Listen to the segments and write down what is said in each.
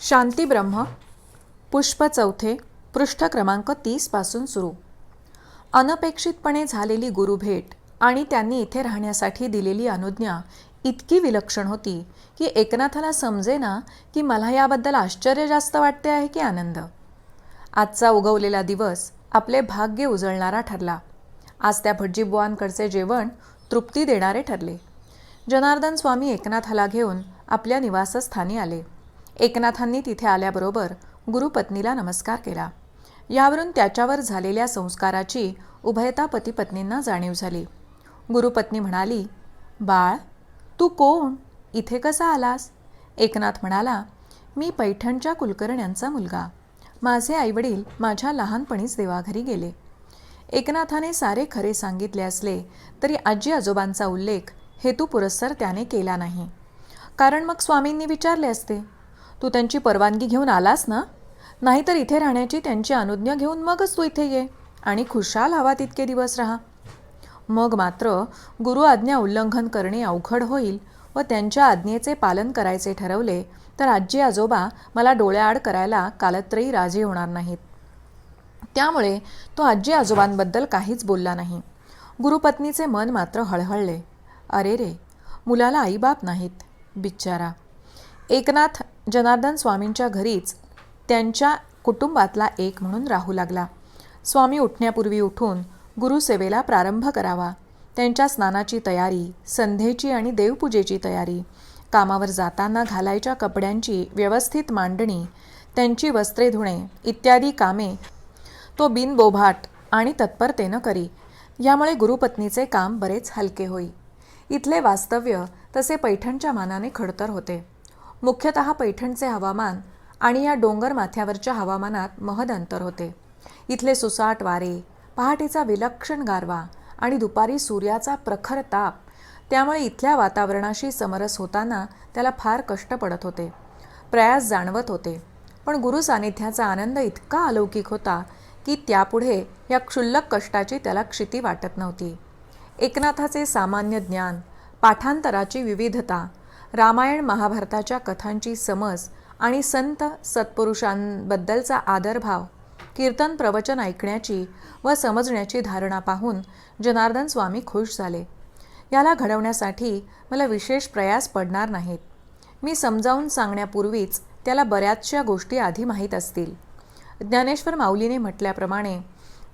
शांती ब्रह्म पुष्प चौथे पृष्ठ क्रमांक तीसपासून सुरू. अनपेक्षितपणे झालेली गुरुभेट आणि त्यांनी इथे राहण्यासाठी दिलेली अनुज्ञा इतकी विलक्षण होती की एकनाथाला समजेना की मला याबद्दल आश्चर्य जास्त वाटते आहे की आनंद. आजचा उगवलेला दिवस आपले भाग्य उजळणारा ठरला. आज त्या भटजीबुवांकडचे जेवण तृप्ती देणारे ठरले. जनार्दन स्वामी एकनाथाला घेऊन आपल्या निवासस्थानी आले. एकनाथांनी तिथे आल्याबरोबर गुरुपत्नीला नमस्कार केला. यावरून त्याच्यावर झालेल्या संस्काराची उभयता पतीपत्नींना जाणीव झाली. गुरुपत्नी म्हणाली बाळ तू कोण? इथे कसा आलास? एकनाथ म्हणाला मी पैठणच्या कुलकर्ण्यांचा मुलगा. माझे आईवडील माझ्या लहानपणीच देवाघरी गेले. एकनाथाने सारे खरे सांगितले असले तरी आजी आजोबांचा उल्लेख हेतुपुरस्सर त्याने केला नाही. कारण मग स्वामींनी विचारले असते तू त्यांची परवानगी घेऊन आलास ना? नाहीतर इथे राहण्याची त्यांची अनुज्ञा घेऊन मगच तू इथे ये आणि खुशाल हवा तितके दिवस राहा. मग मात्र गुरु आज्ञा उल्लंघन करणे अवघड होईल व त्यांच्या आज्ञेचे पालन करायचे ठरवले तर आजी आजोबा मला डोळ्याआड करायला कालत्रयी राजी होणार नाहीत. त्यामुळे तो आजी आजोबांबद्दल काहीच बोलला नाही. गुरुपत्नीचे मन मात्र हळहळले. अरे रे मुलाला आईबाप नाहीत बिच्चारा. एकनाथ जनार्दन स्वामींच्या घरीच त्यांच्या कुटुंबातला एक म्हणून राहू लागला. स्वामी उठण्यापूर्वी उठून गुरुसेवेला प्रारंभ करावा. त्यांच्या स्नानाची तयारी संध्येची आणि देवपूजेची तयारी कामावर जाताना घालायच्या कपड्यांची व्यवस्थित मांडणी त्यांची वस्त्रे धुणे इत्यादी कामे तो बिनबोभाट आणि तत्परतेनं करी. यामुळे गुरुपत्नीचे काम बरेच हलके होई. इथले वास्तव्य तसे पैठणच्या मानाने खडतर होते. मुख्यतः पैठणचे हवामान आणि या डोंगर माथ्यावरच्या हवामानात महद अंतर होते. इथले सुसाट वारे पहाटेचा विलक्षण गारवा आणि दुपारी सूर्याचा प्रखर ताप त्यामुळे इथल्या वातावरणाशी समरस होताना त्याला फार कष्ट पडत होते. प्रयास जाणवत होते. पण गुरु सानिध्याचा आनंद इतका अलौकिक होता की त्यापुढे या क्षुल्लक कष्टाची त्याला क्षिती वाटत नव्हती. एकनाथाचे सामान्य ज्ञान पाठांतराची विविधता रामायण महाभारताच्या कथांची समज आणि संत सत्पुरुषांबद्दलचा आदरभाव कीर्तन प्रवचन ऐकण्याची व समजण्याची धारणा पाहून जनार्दन स्वामी खुश झाले. याला घडवण्यासाठी मला विशेष प्रयास पडणार नाहीत. मी समजावून सांगण्यापूर्वीच त्याला बऱ्याचशा गोष्टी आधी माहीत असतील. ज्ञानेश्वर माऊलीने म्हटल्याप्रमाणे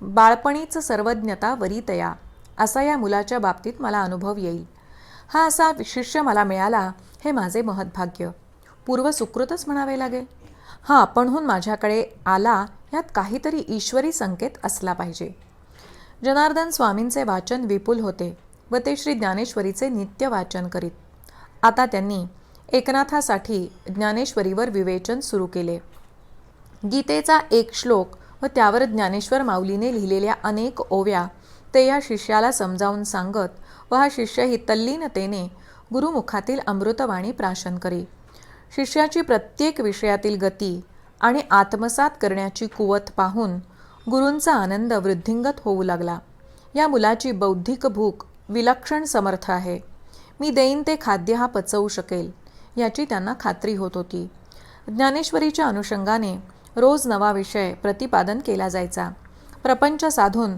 बाळपणीच सर्वज्ञता वरीतया असा या मुलाच्या बाबतीत मला अनुभव येईल. हा असा शिष्य मला मिळाला हे माझे महद्भाग्य पूर्व सुकृतच म्हणावे लागेल हा आपणहून माझ्याकडे आला यात काहीतरी ईश्वरी संकेत असला पाहिजे. जनार्दन स्वामींचे वाचन विपुल होते व ते श्री ज्ञानेश्वरीचे नित्य वाचन करीत. आता त्यांनी एकनाथासाठी ज्ञानेश्वरीवर विवेचन सुरू केले. गीतेचा एक श्लोक व त्यावर ज्ञानेश्वर माऊलीने लिहिलेल्या अनेक ओव्या ते या शिष्याला समजावून सांगत व हा शिष्य ही तल्लीनतेने गुरुमुखातील अमृतवाणी प्राशन करी. शिष्याची प्रत्येक विषयातील गती आणि आत्मसात करण्याची कुवत पाहून गुरूंचा आनंद वृद्धिंगत होऊ लागला. या मुलाची बौद्धिक भूक विलक्षण समर्थ आहे. मी देईन ते खाद्य हा पचवू शकेल याची त्यांना खात्री होत होती. ज्ञानेश्वरीच्या अनुषंगाने रोज नवा विषय प्रतिपादन केला जायचा. प्रपंच साधून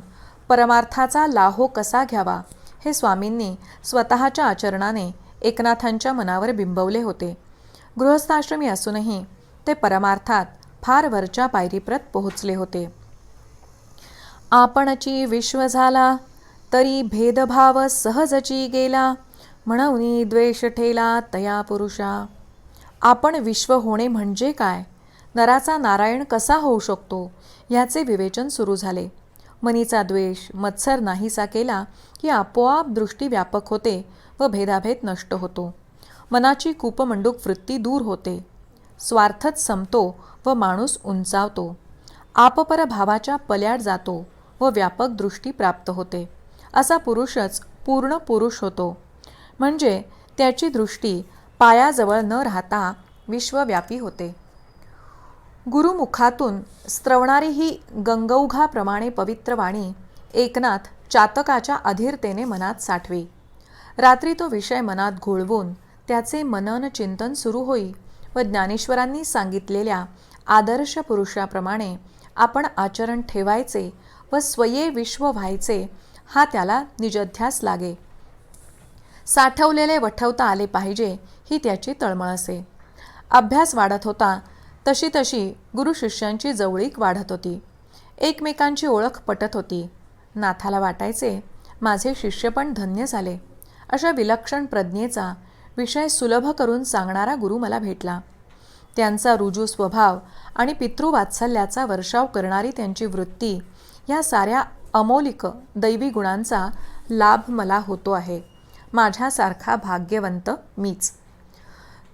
परमार्थाचा लाहो कसा घ्यावा हे स्वामींनी स्वतःच्या आचरणाने एकनाथांच्या मनावर बिंबवले होते. गृहस्थाश्रमी असूनही ते परमार्थात फार वरच्या पायरीप्रत पोहोचले होते. आपणची विश्व झाला तरी भेदभाव सहजची गेला म्हणून द्वेष ठेला तया पुरुषा. आपण विश्व होणे म्हणजे काय? नराचा नारायण कसा होऊ शकतो? ह्याचे विवेचन सुरू झाले. मनीचा द्वेष मत्सर नाहीसा केला की आपोआप दृष्टी व्यापक होते व भेदाभेद नष्ट होतो. मनाची कूपमंडूक वृत्ती दूर होते. स्वार्थच संपतो व माणूस उंचावतो. आपपर भावाच्या पल्याड जातो व व्यापक दृष्टी प्राप्त होते. असा पुरुषच पूर्ण पुरुष होतो. म्हणजे त्याची दृष्टी पायाजवळ न राहता विश्वव्यापी होते. गुरुमुखातून स्त्रवणारी ही गंगौघाप्रमाणे पवित्र वाणी एकनाथ चातकाच्या अधीरतेने मनात साठवी. रात्री तो विषय मनात घोळवून त्याचे मनन चिंतन सुरू होई व ज्ञानेश्वरांनी सांगितलेल्या आदर्श पुरुषाप्रमाणे आपण आचरण ठेवायचे व स्वये विश्व व्हायचे हा त्याला निजध्यास लागे. साठवलेले वठवता आले पाहिजे ही त्याची तळमळ असे. अभ्यास वाढत होता तशी तशी गुरु शिष्यांची जवळीक वाढत होती. एकमेकांची ओळख पटत होती. नाथाला वाटायचे माझे शिष्य पण धन्य झाले. अशा विलक्षण प्रज्ञेचा विषय सुलभ करून सांगणारा गुरु मला भेटला. त्यांचा रुजू स्वभाव आणि पितृवात्सल्याचा वर्षाव करणारी त्यांची वृत्ती ह्या साऱ्या अमौलिक दैवी गुणांचा लाभ मला होतो आहे. माझ्यासारखा भाग्यवंत मीच.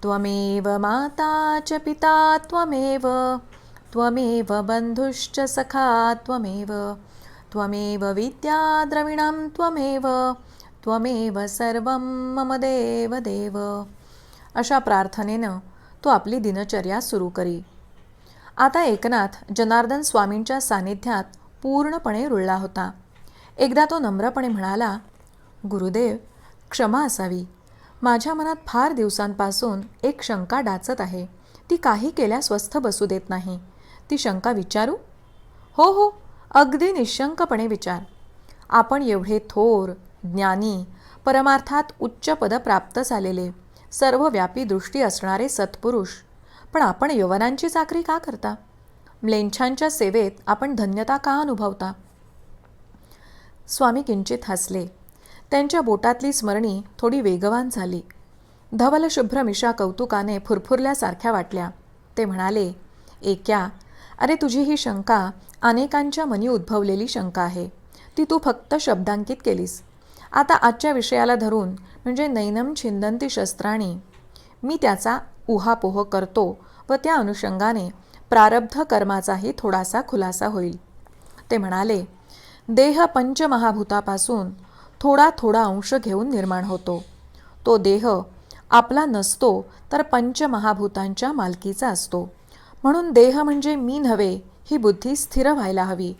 त्वमेव माता च पिता त्वमेव त्वमेव बन्धुश्च सखा त्वमेव त्वमेव विद्या द्रविणं त्वमेव त्वमेव सर्वं मम देव देव अशा प्रार्थनेनं तो आपली दिनचर्या सुरू करी। आता एकनाथ जनार्दन स्वामींच्या सानिध्यात पूर्णपणे रुळला होता. एकदा तो नम्रपणे म्हणाला गुरुदेव क्षमा असावी. माझ्या मनात फार दिवसांपासून एक शंका डाचत आहे. ती काही केल्या स्वस्थ बसू देत नाही. ती शंका विचारू? हो हो अगदी निशंकपणे विचार. आपण एवढे थोर ज्ञानी परमार्थात उच्च पद प्राप्त झालेले सर्व व्यापी दृष्टी असणारे सत्पुरुष पण आपण यवनांची चाकरी का करता? म्लेंछांच्या सेवेत आपण धन्यता का अनुभवता? स्वामी किंचित हसले. त्यांच्या बोटातली स्मरणी थोडी वेगवान झाली. धवलशुभ्र मिशा कौतुकाने फुरफुरल्यासारख्या वाटल्या. ते म्हणाले एक्या अरे तुझी ही शंका अनेकांच्या मनी उद्भवलेली शंका आहे. ती तू फक्त शब्दांकित केलीस. आता आजच्या विषयाला धरून म्हणजे नैनम छिंदंती शस्त्राणी मी त्याचा उहापोह करतो व त्या अनुषंगाने प्रारब्ध कर्माचाही थोडासा खुलासा होईल. ते म्हणाले देह पंचमहाभूतापासून थोडा थोडा अंश घेऊन निर्माण होतो. तो देह आपला नसतो तर पंचमहाभूतांच्या मालकीचा असतो. म्हणून देह म्हणजे मी नव्हे ही बुद्धी स्थिर व्हायला हवी.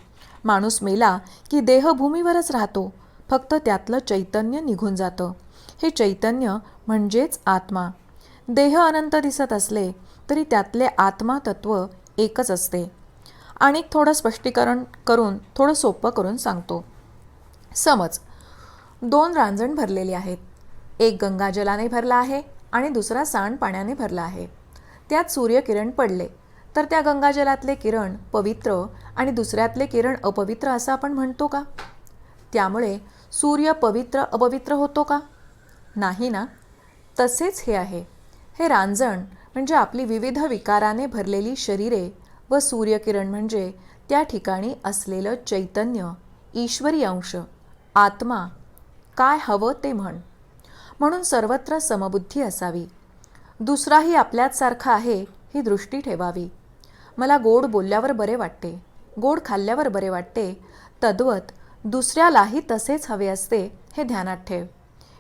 माणूस मेला की देहभूमीवरच राहतो फक्त त्यातलं चैतन्य निघून जातं. हे चैतन्य म्हणजेच आत्मा. देह अनंत दिसत असले तरी त्यातले आत्मा तत्व एकच असते. आणि थोडं स्पष्टीकरण करून थोडं सोपं करून सांगतो. समज दोन रांजण भरलेली आहेत. एक गंगाजलाने भरला आहे आणि दुसरा सांडपाण्याने भरला आहे. त्यात सूर्यकिरण पडले. तर त्या गंगाजलातले किरण पवित्र आणि दुसऱ्यातले किरण अपवित्र असं आपण म्हणतो का? त्यामुळे सूर्य पवित्र अपवित्र होतो का? नाही ना? तसेच हे आहे. हे रांजण म्हणजे आपली विविध विकाराने भरलेली शरीरे व सूर्यकिरण म्हणजे त्या ठिकाणी असलेलं चैतन्य ईश्वरी अंश आत्मा काय हवं ते म्हण. म्हणून सर्वत्र समबुद्धी असावी. दुसराही आपल्याच सारखा आहे ही दृष्टी ठेवावी. मला गोड बोलल्यावर बरे वाटते गोड खाल्ल्यावर बरे वाटते तद्वत दुसऱ्यालाही तसेच हवे असते हे ध्यानात ठेव.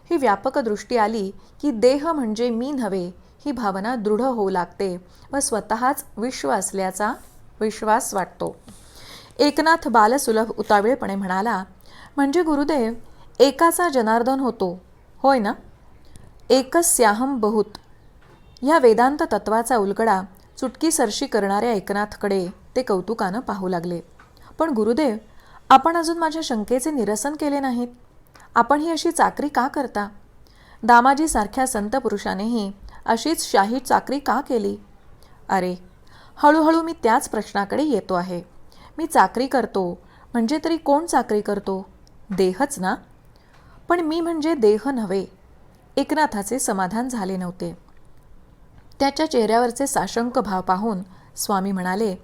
ही व्यापक दृष्टी आली की देह म्हणजे मी नव्हे ही भावना दृढ होऊ लागते व स्वतःच विश्व असल्याचा विश्वास वाटतो. एकनाथ बालसुलभ उतावीळपणे म्हणाला म्हणजे गुरुदेव एकाचा जनार्दन होतो. होय ना? एकच स्याहम बहुत. ह्या वेदांत तत्वाचा उलगडा चुटकीसरशी करणाऱ्या एकनाथकडे ते कौतुकानं पाहू लागले. पण गुरुदेव आपण अजून माझ्या शंकेचे निरसन केले नाहीत? आपण ही अशी चाकरी का करता? दामाजीसारख्या संत पुरुषानेही अशीच शाही चाकरी का केली? अरे हळूहळू मी त्याच प्रश्नाकडे येतो आहे. मी चाकरी करतो म्हणजे तरी कोण चाकरी करतो? देहच ना? पण मी म्हणजे देह नव्हे. एकनाथाचे समाधान झाले नव्हते. त्याच्या चेहऱ्यावरचे साशंक भाव पाहून स्वामी म्हणाले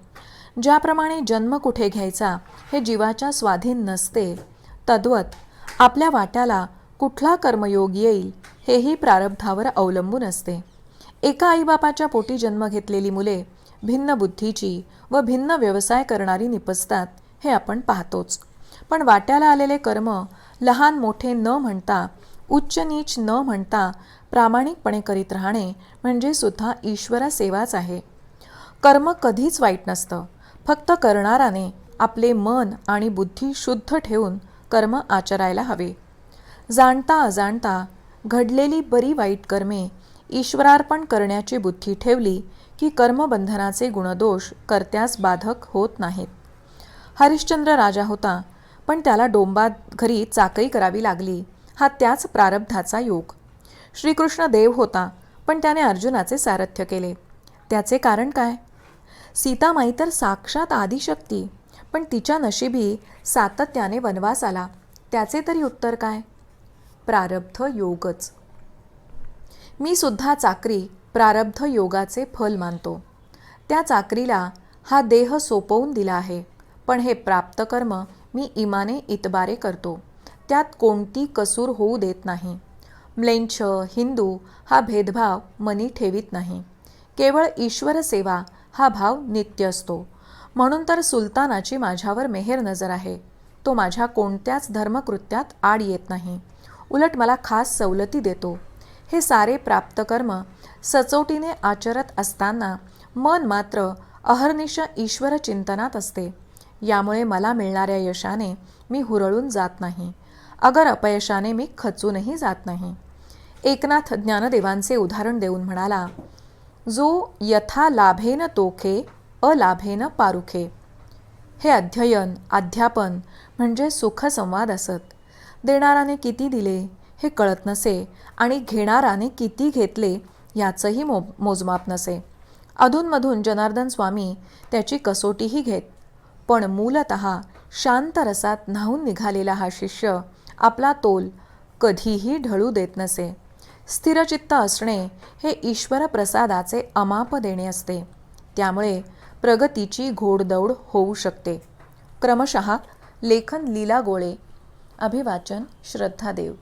ज्याप्रमाणे जन्म कुठे घ्यायचा हे जीवाच्या स्वाधीन नसते. तद्वत आपल्या वाट्याला कुठला कर्मयोग येईल हेही प्रारब्धावर अवलंबून असते. एका आईबापाच्या पोटी जन्म घेतलेली मुले भिन्न बुद्धीची व भिन्न व्यवसाय करणारी निपजतात हे आपण पाहतोच. पण वाट्याला आलेले कर्म लहान मोठे न म्हणता उच्च नीच न म्हणता प्रामाणिकपणे करीत राहणे म्हणजे सुद्धा ईश्वरा सेवाच आहे. कर्म कधीच वाईट नसतं. फक्त करणाराने आपले मन आणि बुद्धी शुद्ध ठेवून कर्म आचरायला हवे. जाणता अजाणता घडलेली बरी वाईट कर्मे ईश्वरार्पण करण्याची बुद्धी ठेवली की कर्मबंधनाचे गुणदोष कर्त्यास बाधक होत नाहीत. हरिश्चंद्र राजा होता. पण त्याला डोंबात घरी चाकरी करावी लागली. हा त्याच प्रारब्धाचा योग. श्रीकृष्ण देव होता पण त्याने अर्जुनाचे सारथ्य केले. त्याचे कारण काय? सीतामाई तर साक्षात आदिशक्ती पण तिच्या नशिबी सातत्याने वनवास आला. त्याचे तरी उत्तर काय? प्रारब्ध योगच. मी सुद्धा चाकरी प्रारब्ध योगाचे फल मानतो. त्या चाकरीला हा देह सोपवून दिला आहे पण हे प्राप्त कर्म मी इमाने इतबारे करतो. त्यात कोणती कसूर होऊ देत नाही. म्लेंछ हिंदू हा भेदभाव मनी ठेवीत नाही. केवळ ईश्वर सेवा हा भाव नित्य असतो. म्हणून तर सुलतानाची माझ्यावर मेहेर नजर आहे. तो माझ्या कोणत्याच धर्मकृत्यात आड येत नाही. उलट मला खास सवलती देतो. हे सारे प्राप्त कर्म सचोटीने आचरत असताना मन मात्र अहर्निश ईश्वर चिंतनात असते. यामुळे मला मिळणाऱ्या यशाने मी हुरळून जात नाही. अगर अपयशाने मी खचूनही जात नाही. एकनाथ ज्ञानदेवांचे उदाहरण देऊन म्हणाला जो यथा लाभेन तोखे अलाभेन पारुखे. हे अध्ययन अध्यापन म्हणजे सुखसंवाद असत. देणाराने किती दिले हे कळत नसे आणि घेणाराने किती घेतले याचंही मो मोजमाप नसे. अधूनमधून जनार्दन स्वामी त्याची कसोटीही घेत पण मूलत शांत रसात न्हावून निघालेला हा शिष्य आपला तोल कधीही ढळू देत नसे. स्थिरचित्त असणे हे ईश्वर प्रसादाचे अमाप देणे असते. त्यामुळे प्रगतीची घोडदौड होऊ शकते. क्रमशः लेखन लीला गोळे अभिवाचन श्रद्धादेव.